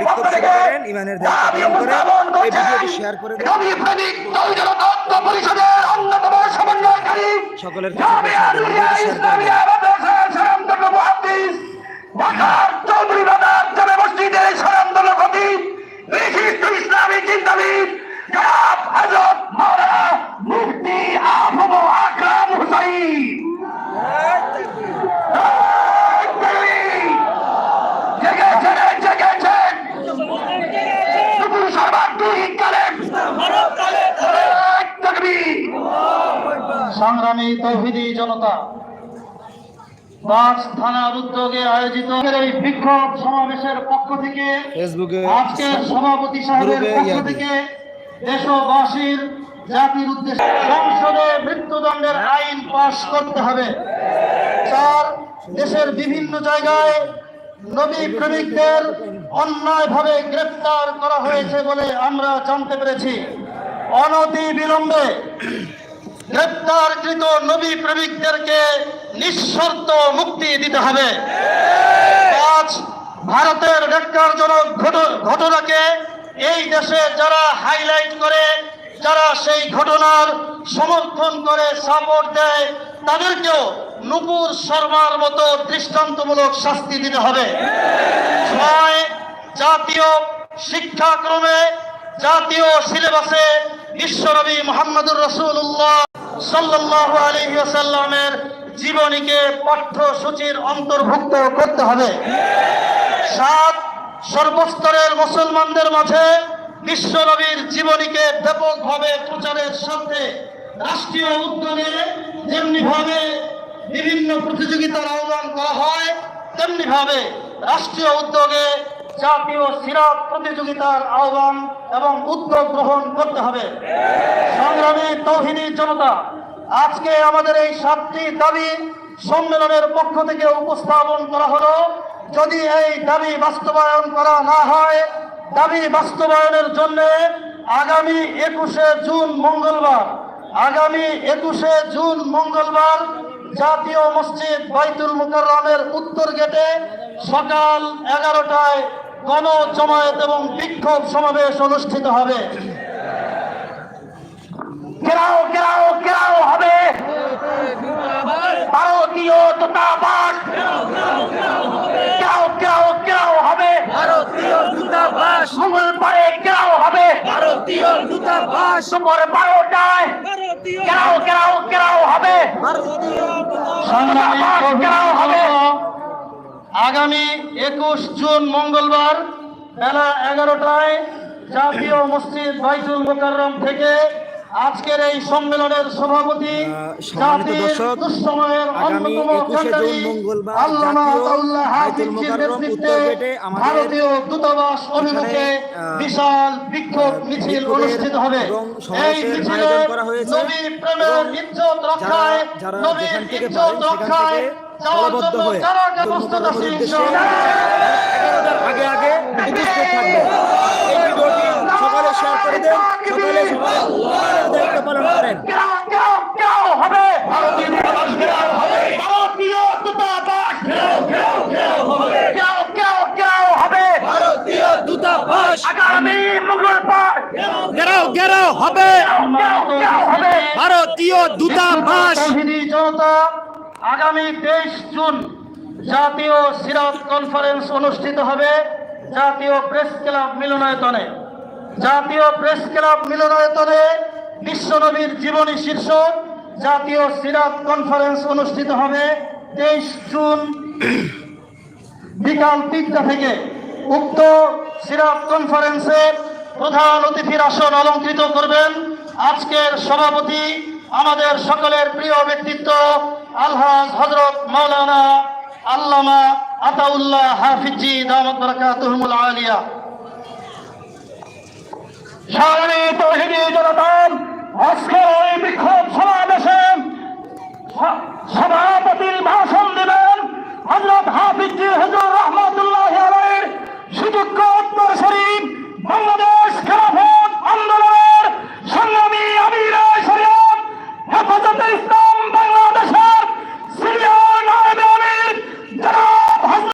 বিক্ষোভ থেকে করেন ইমানের দায়িত্ব পালন করে এই ভিডিওটি শেয়ার করে দেন। সকলের ঢাকার চৌধুরী বাজার জামে মসজিদের খতিব, বিশিষ্ট ইসলামী চিন্তাবিদ জনাব হযরত মাওলানা মুফতি আবু আকরাম হুসাইন। সংগ্রামী তৌহিদি জনতা। বাস থানার উদ্যোগে আয়োজিত এই বিক্ষোভ সমাবেশের পক্ষ থেকে আজকের সভাপতি সাহেবের পক্ষ থেকে দেশবাসীর জাতির উদ্দেশ্যে সংসদে মৃত্যুদণ্ডের আইন পাশ করতে হবে। চার দেশের বিভিন্ন জায়গায় নবী প্রেমিকদের অন্যায়ভাবে গ্রেপ্তার করা হয়েছে বলে আমরা জানতে পেরেছি। অনতি বিলম্বে গ্রেপ্তারকৃত নবী প্রেমিকদেরকে নিঃশর্ত মুক্তি দিতে হবে। পাঁচ ভারতের ন্যাক্কারজনক ঘটনাকে এই দেশে যারা হাইলাইট করে, যারা সেই ঘটনার সমর্থন করে সাপোর্ট দেয়, তাদেরকেও নুপুর শর্মার মতো দৃষ্টান্তমূলক শাস্তি দিতে হবে। ছয় জাতীয় শিক্ষাক্রমে, জাতীয় সিলেবাসে বিশ্বনবী মোহাম্মদুর রসুল্লাহ সাল্লাহ আলহিসাল্লামের জীবনীকে পাঠ্যসূচির অন্তর্ভুক্ত করতে হবে। সাত, সর্বস্তরের মুসলমানদের মাঝে বিশ্বনবীর জীবনীকে ব্যাপকভাবে প্রচারের সাথে রাষ্ট্রীয় উদ্যোগে যেমনি ভাবে বিভিন্ন প্রতিযোগিতার আহ্বান করা হয় তেমনি ভাবে রাষ্ট্রীয় উদ্যোগে জাতীয় সিরাত প্রতিযোগিতার আহ্বান এবং উদ্যোগ গ্রহণ করতে হবে। সংগ্রামী তৌহিনী জনতা, আজকে আমাদের এই সাতটি দাবি সম্মেলনের পক্ষ থেকে উপস্থাপন করা হলো। যদি এই দাবি বাস্তবায়ন করা না হয়, দাবি বাস্তবায়নের জন্য আগামী একুশে জুন মঙ্গলবার, আগামী একুশে জুন মঙ্গলবার জাতীয় মসজিদ বাইতুল মুকাররমের উত্তর গেটে সকাল এগারোটায় গণ জমায়েত এবং বিক্ষোভ সমাবেশ অনুষ্ঠিত হবে। ঘেরাও ঘেরাও ঘেরাও হবে। ভারতীয় দূতাবাস। ঘেরাও ঘেরাও ঘেরাও হবে। ভারতীয় দূতাবাস। মঙ্গলবারে ঘেরাও হবে। ভারতীয় দূতাবাস। দুপুর বারোটায়। ভারতীয় ঘেরাও ঘেরাও ঘেরাও হবে। ঘেরাও হবে। আগামী একুশ জুন মঙ্গলবার বেলা এগারোটায় জাতীয় মসজিদ বাইতুল মোকাররম থেকে আজকের এই সম্মেলনের সভাপতি আহ, সম্মানিত জাতির দুঃসময়ের অন্যতম 21শে জুন কান্ডারি মঙ্গলবার আল্লামা আতাউল্লাহ হাফিজের নেতৃত্বে উত্তর গেটে আমাদের ভারতীয় দূতাবাস অভিমুখে বিশাল বিক্ষোভ মিছিল অনুষ্ঠিত হবে। এই মিছিলে আয়োজন করা হয়েছে নবী প্রেমের ইজ্জত রক্ষায় নবীর ইজ্জত রক্ষায় থেকে যাওয়ার দলবদ্ধ হয়ে আছে উদ্দেশ্যে আগে আগে উপস্থিত থাকবে এই ভিডিওটি সকলে শেয়ার করে দেন সকলে দায়িত্ব পালন করেন। হবে ভারতীয় দূতাবাস। জনতা আগামী তেইশ জুন জাতীয় সিরাত কনফারেন্স অনুষ্ঠিত হবে জাতীয় প্রেস ক্লাব মিলনায়তনে। জাতীয় প্রেস ক্লাব মিলনায়তনে বিশ্বনবীর জীবনী শীর্ষ জাতীয় সিরাত কনফারেন্স অনুষ্ঠিত হবে তেইশ জুন বিকাল তিনটা থেকে। উক্ত সিরাত কনফারেন্সে প্রধান অতিথির আসন অলঙ্কৃত করবেন আজকের সভাপতি আমাদের সকলের প্রিয় ব্যক্তিত্ব আলহাজ হজরত মৌলানা আল্লামা আতাউল্লাহ হাফিজি দামত আলিয়া। সভাপতির ভাষণ দিবেন হজরত হাফিজি হজুর রহমতুল্লাহ সুযোগ্য